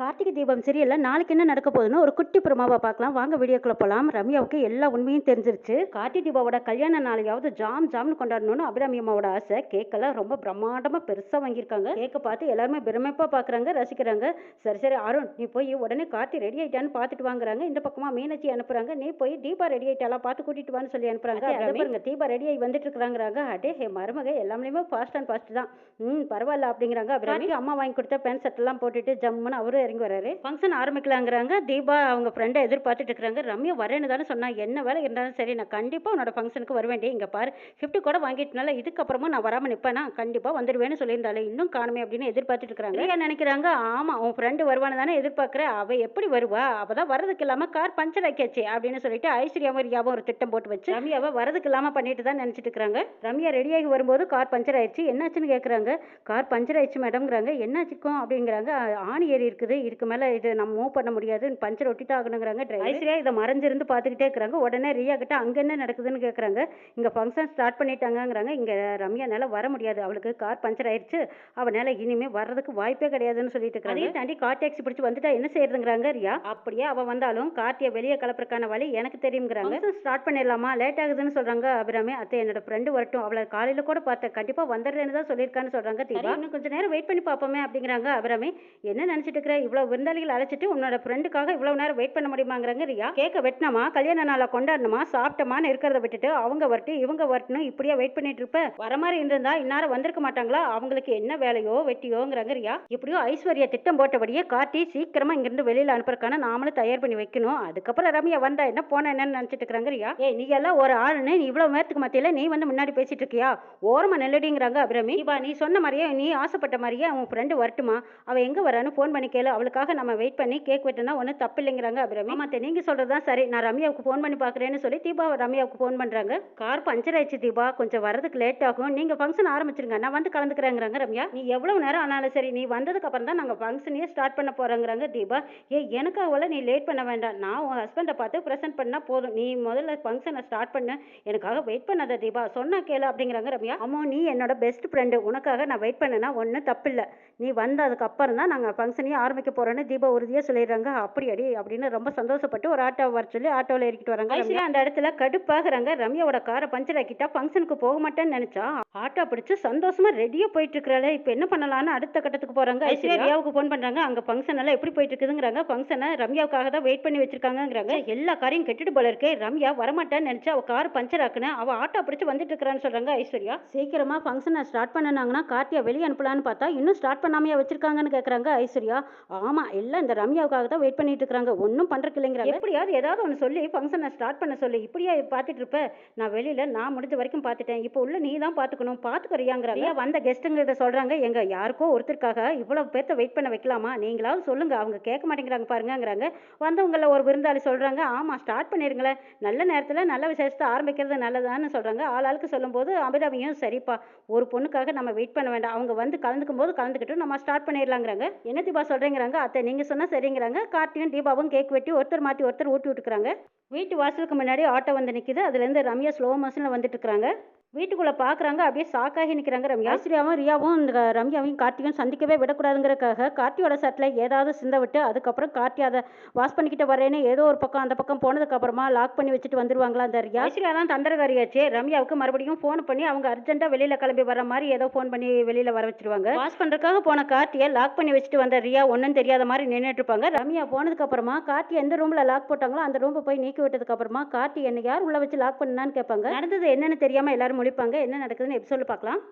கார்த்திகை தீபம் சீரியல்ல நாளைக்கு என்ன நடக்க போகுதுன்னு ஒரு குட்டி பிரமாவை பார்க்கலாம். வாங்க வீடியோக்குள்ள போகலாம் ரம்யாவுக்கு எல்லா உண்மையும் தெரிஞ்சிருச்சு. கார்த்திகை தீபாவோட கல்யாண நாளையாவது ஜாம் ஜாம்னு கொண்டாடணும்னு அபிராமி அம்மாவோட ஆசை. கேக்கெல்லாம் ரொம்ப பிரம்மாண்டமா பெருசா வாங்கியிருக்காங்க. கேக்க பார்த்து எல்லாருமே பிரமிப்பா பார்க்கறாங்க ரசிக்கிறாங்க. சரி சரி அருண் நீ போய் உடனே கார்த்தி ரெடி ஆயிட்டான்னு பார்த்துட்டு வாங்குறாங்க. இந்த பக்கமா மீனாட்சி அனுப்புறாங்க. நீ போய் தீபா ரெடி ஆயிட்டாலா பார்த்து கூட்டிட்டு வான்னு சொல்லி அனுப்புறாங்க. அதை பாருங்க தீபா ரெடி ஆகி வந்துட்டு இருக்காங்கிறாங்க அடே ஹே மருமக எல்லாமே ஃபாஸ்ட் அண்ட் ஃபாஸ்ட் தான். ம் பரவாயில்ல அப்படிங்கிறாங்க. அபிராமி அம்மா வாங்கி கொடுத்த பேண்ட் ஷர்ட் எல்லாம் போட்டுட்டு ஜம்முன்னு அவரும் இறங்கி வராரு. ஃபங்க்ஷன் ஆரம்பிக்கலாங்கிறாங்க. தீபா அவங்க ஃப்ரெண்டை எதிர்பார்த்துட்டு இருக்கிறாங்க. ரம்யா வரேன்னு தானே சொன்னா என்ன வேலை இருந்தாலும் சரி நான் கண்டிப்பாக உன்னோட ஃபங்க்ஷனுக்கு வருவேன்டி இங்கே பாரு. Gift கூட வாங்கிட்டனால இதுக்கப்புறமா நான் வராமல் நிற்பேனா கண்டிப்பாக வந்துடுவேன்னு சொல்லியிருந்தாலே இன்னும் காணுமே அப்படின்னு எதிர்பார்த்துட்டு இருக்கிறாங்க. ஏன் நினைக்கிறாங்க ஆமாம் உன் ஃப்ரெண்டு வருவானு தானே எதிர்பார்க்குறேன். அவள் எப்படி வருவா? அவள் தான் வரதுக்கு இல்லாமல் கார் பஞ்சர் ஆக்கியாச்சு அப்படின்னு சொல்லிட்டு ஐஸ்வர்யாவும் ரியாவும் ஒரு திட்டம் போட்டு வச்சு ரம்யாவை வரதுக்கு இல்லாமல் பண்ணிட்டு தான் நினச்சிட்டு இருக்காங்க ரம்யா ரெடியாகி வரும்போது கார் பஞ்சர் ஆயிடுச்சு. என்னாச்சுன்னு கேட்குறாங்க கார் பஞ்சர் ஆயிடுச்சு மேடம்ங்கிறாங்க என்னாச்சுக்கும் அப்படிங்கிறாங்க. ஆணி ஏறி இருக்குது. இதுக்கு மேல இது நம்ம மூவ் பண்ண முடியாது. பஞ்சர் ஒட்டிட்டு ஆகணுங்கிறாங்க ஐஸ்வர்யா இதை மறைஞ்சிருந்து பார்த்துக்கிட்டே இருக்கிறாங்க. உடனே ரியா கிட்ட அங்க என்ன நடக்குதுன்னு கேக்குறாங்க. இங்க ஃபங்க்ஷன் ஸ்டார்ட் பண்ணிட்டாங்கங்கிறாங்க. இங்க ரம்யானால வர முடியாது. அவளுக்கு கார் பஞ்சர் ஆயிடுச்சு அவனால இனிமே வர்றதுக்கு வாய்ப்பே கிடையாதுன்னு சொல்லிட்டு இருக்காங்க தாண்டி கார் டாக்ஸி பிடிச்சு வந்துட்டா என்ன செய்யறதுங்கிறாங்க ரியா? அப்படியே அவ வந்தாலும் கார்த்திய வெளியே கலப்புறக்கான வழி எனக்கு தெரியுங்கிறாங்க ஸ்டார்ட் பண்ணிடலாமா? லேட் ஆகுதுன்னு சொல்றாங்க அபிராமி. அத்தை என்னோட ஃப்ரெண்டு வரட்டும். அவளை காலையில கூட பார்த்தேன். கண்டிப்பா வந்துடுறேன்னு தான் சொல்லியிருக்கான்னு சொல்றாங்க தீபா. இன்னும் கொஞ்ச நேரம் வெயிட் பண்ணி பார்ப்போமே அப்படிங்கிறாங்க அபிராமி. என்ன நினைச்சிட்டு இருக்கிற? இவ்வளவு விருந்தாளிகள் அழைச்சிட்டு உன்னோட ஃப்ரெண்டுக்காக இவ்வளவு நேரம் வெயிட் பண்ண முடியுமாங்கிறாங்க ரியா. கேக்க வெட்டினமா? கல்யாண நாளை கொண்டாடணுமா? சாப்பிட்டமான்னு இருக்கிறத விட்டுட்டு அவங்க வரட்டு இவங்க வரட்டும் இப்படியே வெயிட் பண்ணிட்டு இருப்ப? வர மாதிரி இருந்திருந்தா இந்நேரம் வந்திருக்க மாட்டாங்களா? அவங்களுக்கு என்ன வேலையோ வெட்டியோங்கிறாங்க ரியா. இப்படியோ ஐஸ்வர்யா திட்டம் போட்டபடியே காட்டி சீக்கிரமா இங்கிருந்து வெளியில அனுப்புறக்கான நாமளும் தயார் பண்ணி வைக்கணும். அதுக்கப்புறம் ரம்யா வந்தா என்ன போன என்னன்னு நினைச்சிட்டு இருக்கிறாங்க ரியா. ஏய் நீ எல்லாம் ஒரு ஆளுன்னு நீ இவ்வளவு நேரத்துக்கு மத்தியில நீ வந்து முன்னாடி பேசிட்டு இருக்கியா ஓரமா நெல்லடிங்கிறாங்க அபிரமி. இவா நீ சொன்ன மாதிரியே நீ ஆசைப்பட்ட மாதிரியே உன் ஃப்ரெண்டு வரட்டுமா? அவ எங்க வரான்னு ஃபோன் பண்ணி கேளு. அவளுக்காக நம்ம வெயிட் பண்ணி கேக் வெட்டினா ஒன்றும் தப்பு இல்லைங்கிறாங்க அபிராமி. மத்த நீங்க சொல்றதுதான் சரி. நான் ரம்யாவுக்கு ஃபோன் பண்ணி பாக்குறேன்னு சொல்லி தீபா ரம்யாவுக்கு ஃபோன் பண்றாங்க. கார் பஞ்சர் ஆயிடுச்சு தீபா. கொஞ்சம் வரதுக்கு லேட் ஆகும். நீங்க ஃபங்க்ஷன் ஆரம்பிச்சிருங்க. நான் வந்து கலந்துக்கிறேங்கிறாங்க ரம்யா. நீ எவ்வளவு நேரம் ஆனாலும் சரி நீ வந்ததுக்கு அப்புறம் தான் நாங்க ஃபங்க்ஷனையே ஸ்டார்ட் பண்ண போறோங்கிறாங்க தீபா. ஏ எனக்காக நீ லேட் பண்ண வேண்டாம். நான் உன் ஹஸ்பண்டை பார்த்து ப்ரெசென்ட் பண்ணா போதும். நீ முதல்ல ஃபங்க்ஷனை ஸ்டார்ட் பண்ணு. எனக்காக வெயிட் பண்ணாத தீபா. சொன்னா கேளு அப்படிங்கிறாங்க ரம்யா. அம்மா நீ என்னோட பெஸ்ட் ஃப்ரெண்டு உனக்காக நான் வெயிட் பண்ணனா ஒன்றும் தப்பு இல்லை நீ வந்ததுக்கு அப்புறம் தான் நாங்கள் ஃபங்க்ஷனையே ஆரம்பிக்க போறோன்னு தீபா உறுதியாக சொல்லிடுறாங்க. அப்படி அடி அப்படின்னு ரொம்ப சந்தோஷப்பட்டு ஒரு ஆட்டோ வர சொல்லி ஆட்டோவில் ஏறிக்கிட்டு வராங்க ஐஸ்வர்யா அந்த இடத்துல கடுப்பாகிறாங்க. ரம்யாவோட காரை பஞ்சர் ஆக்கிட்டா ஃபங்க்ஷனுக்கு போக மாட்டேன்னு நினைச்சா ஆட்டோ பிடிச்சு சந்தோஷமா ரெடியா போயிட்டு இருக்கிறாள். இப்போ என்ன பண்ணலாம்னு அடுத்த கட்டத்துக்கு போறாங்க. ஐஸ்வர்யா. ரியாவுக்கு ஃபோன் பண்றாங்க. அங்க ஃபங்க்ஷன் எல்லாம் எப்படி போயிட்டு இருக்குதுங்கிறாங்க. ஃபங்க்ஷனை ரம்யாவுக்காக தான் வெயிட் பண்ணி வச்சிருக்காங்கங்கிறாங்க. எல்லா காரையும் கெட்டுட்டு போல இருக்கே. ரம்யா வரமாட்டான்னு நினைச்சு அவ கார் பஞ்சர் ஆக்குன அவ ஆட்டோ பிடிச்சு வந்துட்டு இருக்கிறான்னு சொல்றாங்க ஐஸ்வர்யா. சீக்கிரமா ஃபங்க்ஷனை ஸ்டார்ட் பண்ணனாங்கன்னா கார்த்தியா வெளியே அனுப்பலான்னு பார்த்தா இன்னும் ஸ்டார்ட் பண்ணாமையா வச்சிருக்காங்கன்னு கேக்குறாங்க ஐஸ்வர்யா. ஆமா எல்லாம் இந்த ரம்யாவுக்காக தான் வெயிட் பண்ணிட்டு இருக்காங்க ஒன்றும் பண்றதுக்கு இல்லைங்கிறாங்க எப்படியாவது ஏதாவது ஒன்று சொல்லி ஃபங்க்ஷனை ஸ்டார்ட் பண்ண சொல்லி இப்படியா பார்த்துட்டு இருப்ப? நான் வெளியில நான் முடிஞ்ச வரைக்கும் பார்த்துட்டேன். இப்போ உள்ள நீ தான் பார்த்துக்கணும். பார்த்துக்கறியாங்கிறாங்க. வந்த கெஸ்ட்டுங்கிட்ட சொல்றாங்க. எங்க யாருக்கோ ஒருத்தருக்காக இவ்வளவு பேர்த்த வெயிட் பண்ண வைக்கலாமா? நீங்களாவது சொல்லுங்க. அவங்க கேட்க மாட்டேங்கிறாங்க பாருங்கங்கிறாங்க. வந்தவங்கள ஒரு விருந்தாளி சொல்றாங்க. ஆமா ஸ்டார்ட் பண்ணிருங்களேன். நல்ல நேரத்துல நல்ல விசேஷத்தை ஆரம்பிக்கிறது நல்லதான்னு சொல்றாங்க. ஆளாளுக்கு சொல்லும்போது அபிராமியும் சரிப்பா ஒரு பொண்ணுக்காக நம்ம வெயிட் பண்ண வேண்டாம். அவங்க வந்து கலந்துக்கும் போது கலந்துக்கிட்டு நம்ம ஸ்டார்ட் பண்ணிடலாங்கிறாங்க என்ன தீபா சொல்றேங்கிறாங்க அத்தை. நீங்கள் சொன்னால் சரிங்கிறாங்க. கார்த்தியும் தீபாவும் கேக் வெட்டி ஒருத்தர் மாற்றி ஒருத்தர் ஊட்டி விட்டுக்கிறாங்க. வீட்டு வாசலுக்கு முன்னாடி ஆட்டோ வந்து நிற்கிது அதுலேருந்து ரம்யா ஸ்லோ மோஷனில் வந்துட்டுருக்குறாங்க வீட்டுக்குள்ள பாக்குறாங்க அப்படியே ஷாக்காகி நிக்கிறாங்க ரம்யா. ஐஸ்வர்யாவும் ரியாவும் இந்த ரம்யாவையும் கார்த்தியும் சந்திக்கவே விடக்கூடாதுங்கிறக்காக கார்த்தியோட சட்டில் ஏதாவது சிந்த விட்டு அதுக்கப்புறம் கார்த்தி அதை வாஷ் பண்ணிக்கிட்டு வரேன்னு ஏதோ ஒரு பக்கம் அந்த பக்கம் போனதுக்கு அப்புறமா லாக் பண்ணி வச்சுட்டு வந்துருவாங்களா அந்த ரியா? ஐஸ்வர்யா தான் தந்திரகாரியாச்சு ரம்யாவுக்கு மறுபடியும் ஃபோன் பண்ணி அவங்க அர்ஜென்ட்டா வெளியில கிளம்பி வர மாதிரி ஏதோ ஃபோன் பண்ணி வெளியில வர வச்சிருவாங்க. வாஷ் பண்றதுக்காக போன கார்த்தியை லாக் பண்ணி வச்சுட்டு வந்த ரியா ஒன்றும் தெரியாத மாதிரி நின்றுட்டு இருப்பாங்க. ரம்யா போனதுக்கு அப்புறமா கார்த்தி எந்த ரூம்ல லாக் போட்டாங்களோ அந்த ரூமை போய் நீக்கி விட்டதுக்கு அப்புறமா கார்த்தி என்ன யார் உள்ள வச்சு லாக் பண்ணான்னு கேட்பாங்க. நடந்தது என்னன்னு தெரியாம எல்லாரும் முழிப்பாங்க என்ன நடக்குதுன்னு எபிசோடில் பார்க்கலாம்.